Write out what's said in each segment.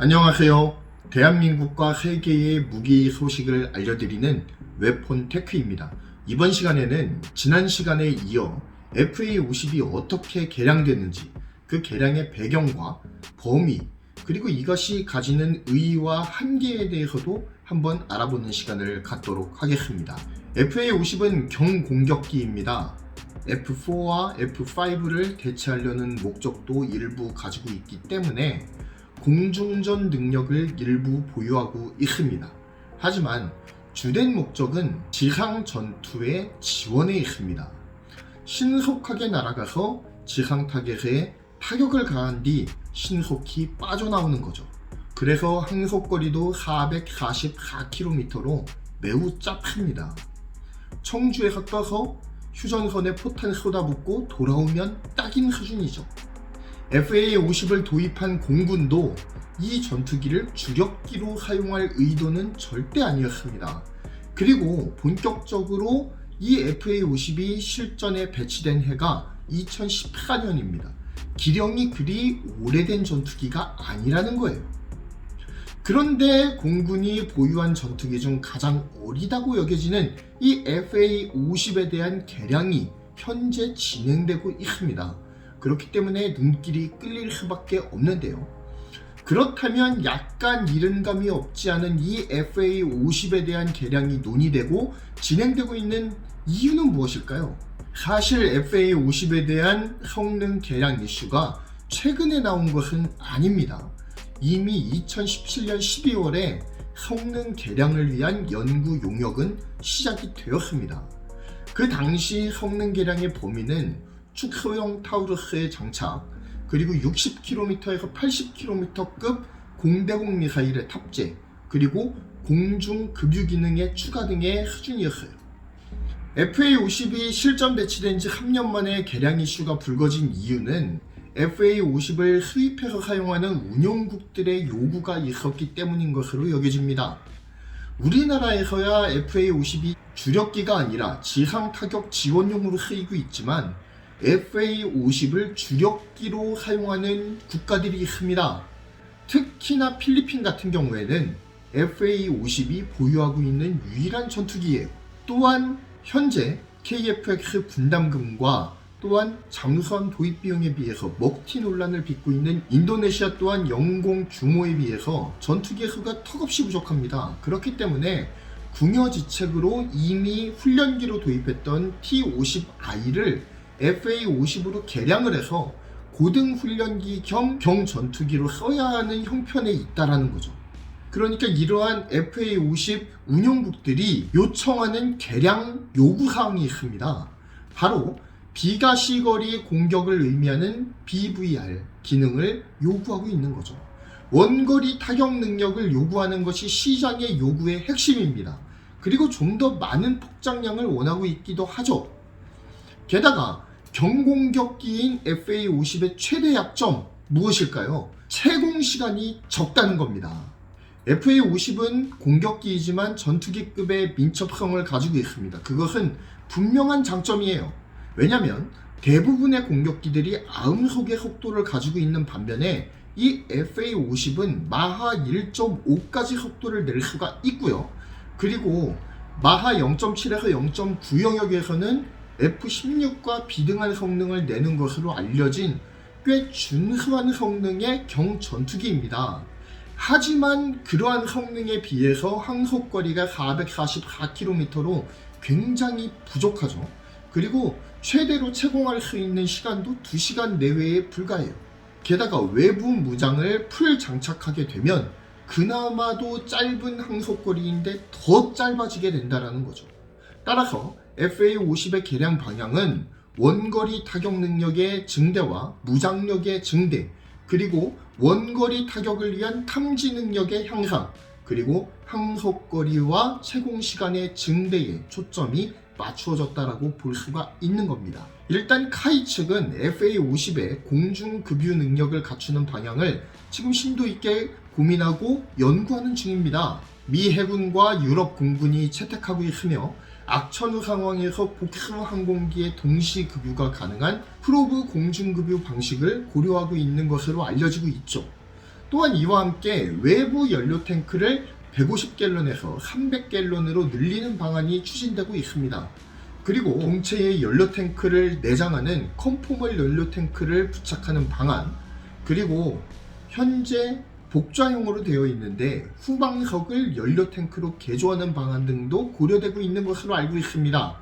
안녕하세요. 대한민국과 세계의 무기 소식을 알려드리는 웹폰 테크입니다. 이번 시간에는 지난 시간에 이어 FA50이 어떻게 개량됐는지, 그 개량의 배경과 범위, 그리고 이것이 가지는 의의와 한계에 대해서도 한번 알아보는 시간을 갖도록 하겠습니다. FA50은 경공격기입니다. F4와 F5를 대체하려는 목적도 일부 가지고 있기 때문에 공중전 능력을 일부 보유하고 있습니다. 하지만 주된 목적은 지상 전투의 지원에 있습니다. 신속하게 날아가서 지상 타겟에 타격을 가한 뒤 신속히 빠져나오는 거죠. 그래서 항속거리도 444km로 매우 짧습니다. 청주에서 떠서 휴전선에 포탄 쏟아붓고 돌아오면 딱인 수준이죠. FA-50을 도입한 공군도 이 전투기를 주력기로 사용할 의도는 절대 아니었습니다. 그리고 본격적으로 이 FA-50이 실전에 배치된 해가 2014년입니다. 기령이 그리 오래된 전투기가 아니라는 거예요. 그런데 공군이 보유한 전투기 중 가장 어리다고 여겨지는 이 FA-50에 대한 개량이 현재 진행되고 있습니다. 그렇기 때문에 눈길이 끌릴 수밖에 없는데요. 그렇다면 약간 이른감이 없지 않은 이 FA50에 대한 개량이 논의되고 진행되고 있는 이유는 무엇일까요? 사실 FA50에 대한 성능 개량 이슈가 최근에 나온 것은 아닙니다. 이미 2017년 12월에 성능 개량을 위한 연구 용역은 시작이 되었습니다. 그 당시 성능 개량의 범위는 축소형 타우루스의 장착, 그리고 60km에서 80km급 공대공 미사일의 탑재, 그리고 공중 급유 기능의 추가 등의 수준이었어요. FA-50이 실전 배치된 지 3년 만에 개량 이슈가 불거진 이유는 FA-50을 수입해서 사용하는 운용국들의 요구가 있었기 때문인 것으로 여겨집니다. 우리나라에서야 FA-50이 주력기가 아니라 지상 타격 지원용으로 쓰이고 있지만 FA-50을 주력기로 사용하는 국가들이 있습니다. 특히나 필리핀 같은 경우에는 FA-50이 보유하고 있는 유일한 전투기예요. 또한 현재 KFX 분담금과 또한 잠수함 도입 비용에 비해서 먹튀 논란을 빚고 있는 인도네시아 또한 영공 규모에 비해서 전투기의 수가 턱없이 부족합니다. 그렇기 때문에 궁여지책으로 이미 훈련기로 도입했던 T-50I를 FA-50으로 개량을 해서 고등 훈련기 겸 경전투기로 써야 하는 형편에 있다라는 거죠. 그러니까 이러한 FA-50 운용국들이 요청하는 개량 요구사항이 있습니다. 바로 비가시거리 공격을 의미하는 BVR 기능을 요구하고 있는 거죠. 원거리 타격 능력을 요구하는 것이 시장의 요구의 핵심입니다. 그리고 좀 더 많은 폭장량을 원하고 있기도 하죠. 게다가 경공격기인 FA-50의 최대 약점 무엇일까요? 채공 시간이 적다는 겁니다. FA-50은 공격기이지만 전투기급의 민첩성을 가지고 있습니다. 그것은 분명한 장점이에요. 왜냐하면 대부분의 공격기들이 아음속의 속도를 가지고 있는 반면에 이 FA-50은 마하 1.5까지 속도를 낼 수가 있고요. 그리고 마하 0.7에서 0.9 영역에서는 F16과 비등한 성능을 내는 것으로 알려진 꽤 준수한 성능의 경전투기입니다. 하지만 그러한 성능에 비해서 항속거리가 444km로 굉장히 부족하죠. 그리고 최대로 채공할 수 있는 시간도 2시간 내외에 불과해요. 게다가 외부 무장을 풀 장착하게 되면 그나마도 짧은 항속거리인데 더 짧아지게 된다는 거죠. 따라서 FA-50의 개량 방향은 원거리 타격 능력의 증대와 무장력의 증대, 그리고 원거리 타격을 위한 탐지 능력의 향상, 그리고 항속거리와 채공 시간의 증대에 초점이 맞추어졌다라고 볼 수가 있는 겁니다. 일단 카이 측은 FA-50의 공중 급유 능력을 갖추는 방향을 지금 심도 있게 고민하고 연구하는 중입니다. 미 해군과 유럽 공군이 채택하고 있으며 악천후 상황에서 복수 항공기의 동시 급유가 가능한 프로브 공중급유 방식을 고려하고 있는 것으로 알려지고 있죠. 또한 이와 함께 외부 연료 탱크를 150갤런에서 300갤런으로 늘리는 방안이 추진되고 있습니다. 그리고 동체에 연료 탱크를 내장하는 컨포멀 연료 탱크를 부착하는 방안, 그리고 현재 복좌형으로 되어 있는데 후방석을 연료 탱크로 개조하는 방안 등도 고려되고 있는 것으로 알고 있습니다.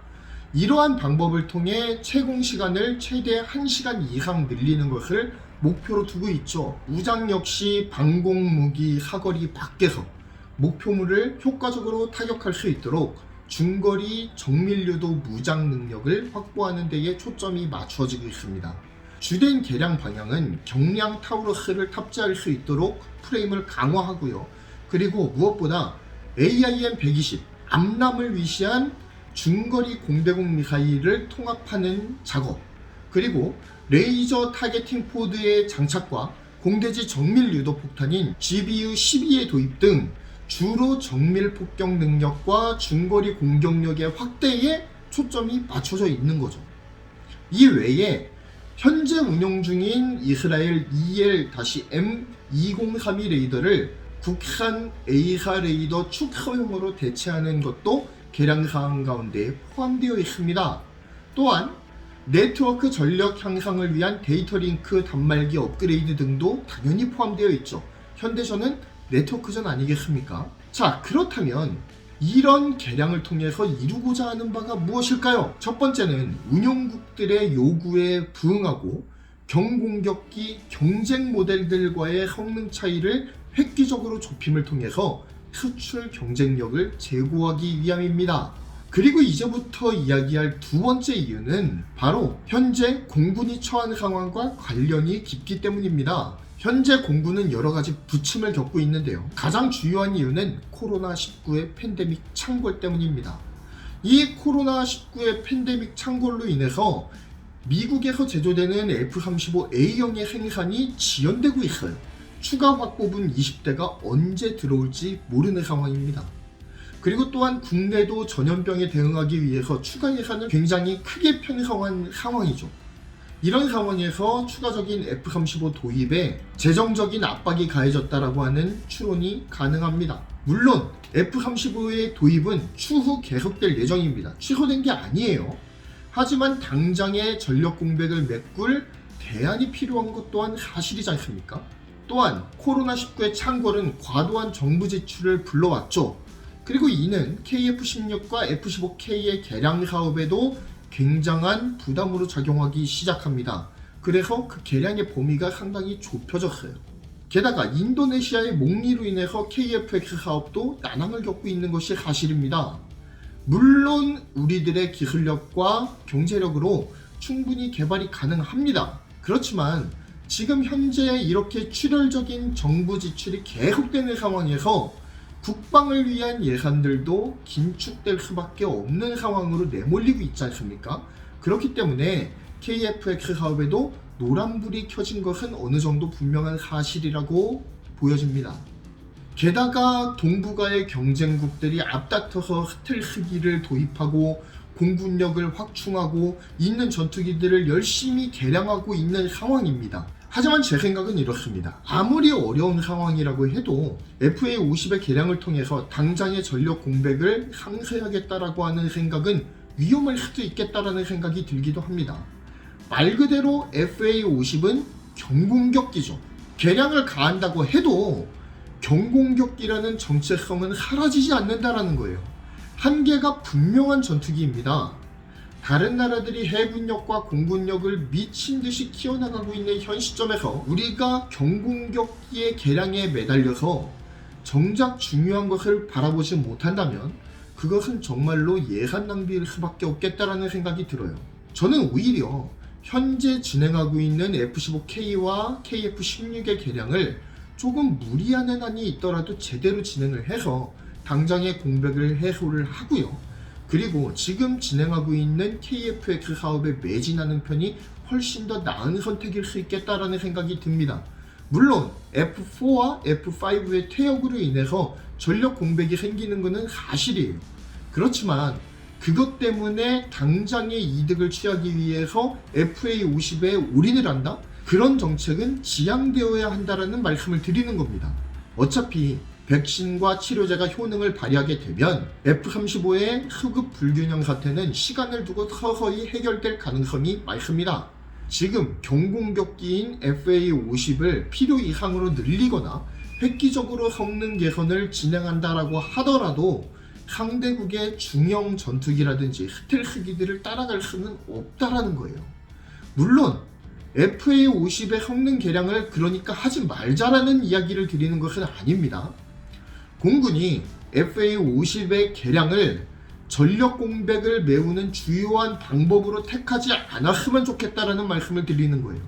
이러한 방법을 통해 채공 시간을 최대 1시간 이상 늘리는 것을 목표로 두고 있죠. 무장 역시 방공 무기 사거리 밖에서 목표물을 효과적으로 타격할 수 있도록 중거리 정밀유도 무장 능력을 확보하는 데에 초점이 맞춰지고 있습니다. 주된 개량 방향은 경량 타우러스를 탑재할 수 있도록 프레임을 강화하고요. 그리고 무엇보다 AIM 120 암람을 위시한 중거리 공대공 미사일을 통합하는 작업 그리고 레이저 타겟팅 포드의 장착과 공대지 정밀 유도 폭탄인 GBU 12의 도입 등 주로 정밀 폭격 능력과 중거리 공격력의 확대에 초점이 맞춰져 있는 거죠. 이 외에 현재 운용 중인 이스라엘 EL-M2032 레이더를 국산 A사 레이더 축소용으로 대체하는 것도 개량 사항 가운데 포함되어 있습니다. 또한 네트워크 전력 향상을 위한 데이터 링크 단말기 업그레이드 등도 당연히 포함되어 있죠. 현대전은 네트워크전 아니겠습니까? 자, 그렇다면 이런 개량을 통해서 이루고자 하는 바가 무엇일까요? 첫 번째는 운용국들의 요구에 부응하고 경공격기 경쟁 모델들과의 성능 차이를 획기적으로 좁힘을 통해서 수출 경쟁력을 제고하기 위함입니다. 그리고 이제부터 이야기할 두 번째 이유는 바로 현재 공군이 처한 상황과 관련이 깊기 때문입니다. 현재 공군은 여러 가지 부침을 겪고 있는데요. 가장 주요한 이유는 코로나19의 팬데믹 창궐 때문입니다. 이 코로나19의 팬데믹 창궐로 인해서 미국에서 제조되는 F-35A형의 생산이 지연되고 있어요. 추가 확보분 20대가 언제 들어올지 모르는 상황입니다. 그리고 또한 국내도 전염병에 대응하기 위해서 추가 예산을 굉장히 크게 편성한 상황이죠. 이런 상황에서 추가적인 F-35 도입에 재정적인 압박이 가해졌다라고 하는 추론이 가능합니다. 물론 F-35의 도입은 추후 계속될 예정입니다. 취소된 게 아니에요. 하지만 당장의 전력 공백을 메꿀 대안이 필요한 것 또한 사실이지 않습니까? 또한 코로나19의 창궐은 과도한 정부 지출을 불러왔죠. 그리고 이는 KF-16과 F-15K의 개량 사업에도 굉장한 부담으로 작용하기 시작합니다. 그래서 그 개량의 범위가 상당히 좁혀졌어요. 게다가 인도네시아의 목리로 인해서 KFX 사업도 난항을 겪고 있는 것이 사실입니다. 물론 우리들의 기술력과 경제력으로 충분히 개발이 가능합니다. 그렇지만 지금 현재 이렇게 출혈적인 정부 지출이 계속되는 상황에서 국방을 위한 예산들도 긴축될 수밖에 없는 상황으로 내몰리고 있지 않습니까? 그렇기 때문에 KFX 사업에도 노란불이 켜진 것은 어느 정도 분명한 사실이라고 보여집니다. 게다가 동북아의 경쟁국들이 앞다퉈서 스텔스기를 도입하고 공군력을 확충하고 있는 전투기들을 열심히 개량하고 있는 상황입니다. 하지만 제 생각은 이렇습니다. 아무리 어려운 상황이라고 해도 FA50의 개량을 통해서 당장의 전력 공백을 상쇄하겠다라고 하는 생각은 위험할 수도 있겠다라는 생각이 들기도 합니다. 말 그대로 FA50은 경공격기죠. 개량을 가한다고 해도 경공격기라는 정체성은 사라지지 않는다라는 거예요. 한계가 분명한 전투기입니다. 다른 나라들이 해군력과 공군력을 미친 듯이 키워나가고 있는 현 시점에서 우리가 경공격기의 개량에 매달려서 정작 중요한 것을 바라보지 못한다면 그것은 정말로 예산 낭비일 수밖에 없겠다라는 생각이 들어요. 저는 오히려 현재 진행하고 있는 F-15K와 KF-16의 개량을 조금 무리한 해안이 있더라도 제대로 진행을 해서 당장의 공백을 해소를 하고요. 그리고 지금 진행하고 있는 KFX 사업에 매진하는 편이 훨씬 더 나은 선택일 수 있겠다라는 생각이 듭니다. 물론 F4와 F5의 퇴역으로 인해서 전력 공백이 생기는 것은 사실이에요. 그렇지만 그것 때문에 당장의 이득을 취하기 위해서 FA50에 올인을 한다? 그런 정책은 지양되어야 한다라는 말씀을 드리는 겁니다. 어차피 백신과 치료제가 효능을 발휘하게 되면 F-35의 수급 불균형 사태는 시간을 두고 서서히 해결될 가능성이 많습니다. 지금 경공격기인 FA-50을 필요 이상으로 늘리거나 획기적으로 성능 개선을 진행한다라고 하더라도 상대국의 중형 전투기라든지 스텔스기들을 따라갈 수는 없다라는 거예요. 물론 FA-50의 성능 개량을 그러니까 하지 말자라는 이야기를 드리는 것은 아닙니다. 공군이 FA-50의 개량을 전력 공백을 메우는 주요한 방법으로 택하지 않았으면 좋겠다라는 말씀을 드리는 거예요.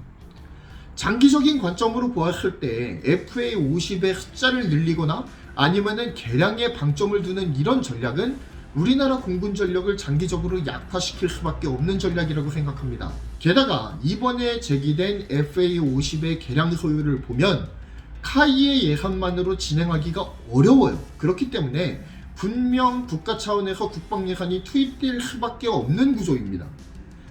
장기적인 관점으로 보았을 때 FA-50의 숫자를 늘리거나 아니면은 개량에 방점을 두는 이런 전략은 우리나라 공군 전력을 장기적으로 약화시킬 수밖에 없는 전략이라고 생각합니다. 게다가 이번에 제기된 FA-50의 개량 소유를 보면 카이의 예산만으로 진행하기가 어려워요. 그렇기 때문에 분명 국가 차원에서 국방 예산이 투입될 수밖에 없는 구조입니다.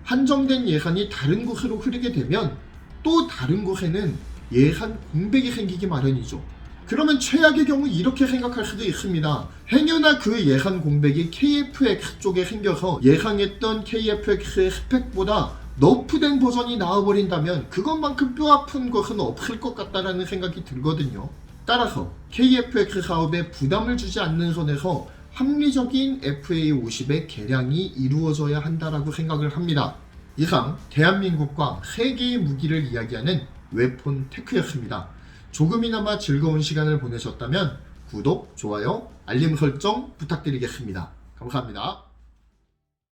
한정된 예산이 다른 곳으로 흐르게 되면 또 다른 곳에는 예산 공백이 생기기 마련이죠. 그러면 최악의 경우 이렇게 생각할 수도 있습니다. 행여나 그 예산 공백이 KFX 쪽에 생겨서 예상했던 KFX의 스펙보다 너프된 버전이 나와버린다면 그것만큼 뼈아픈 것은 없을 것 같다라는 생각이 들거든요. 따라서 KFX 사업에 부담을 주지 않는 선에서 합리적인 FA50의 개량이 이루어져야 한다라고 생각을 합니다. 이상 대한민국과 세계의 무기를 이야기하는 웨폰 테크였습니다. 조금이나마 즐거운 시간을 보내셨다면 구독, 좋아요, 알림 설정 부탁드리겠습니다. 감사합니다.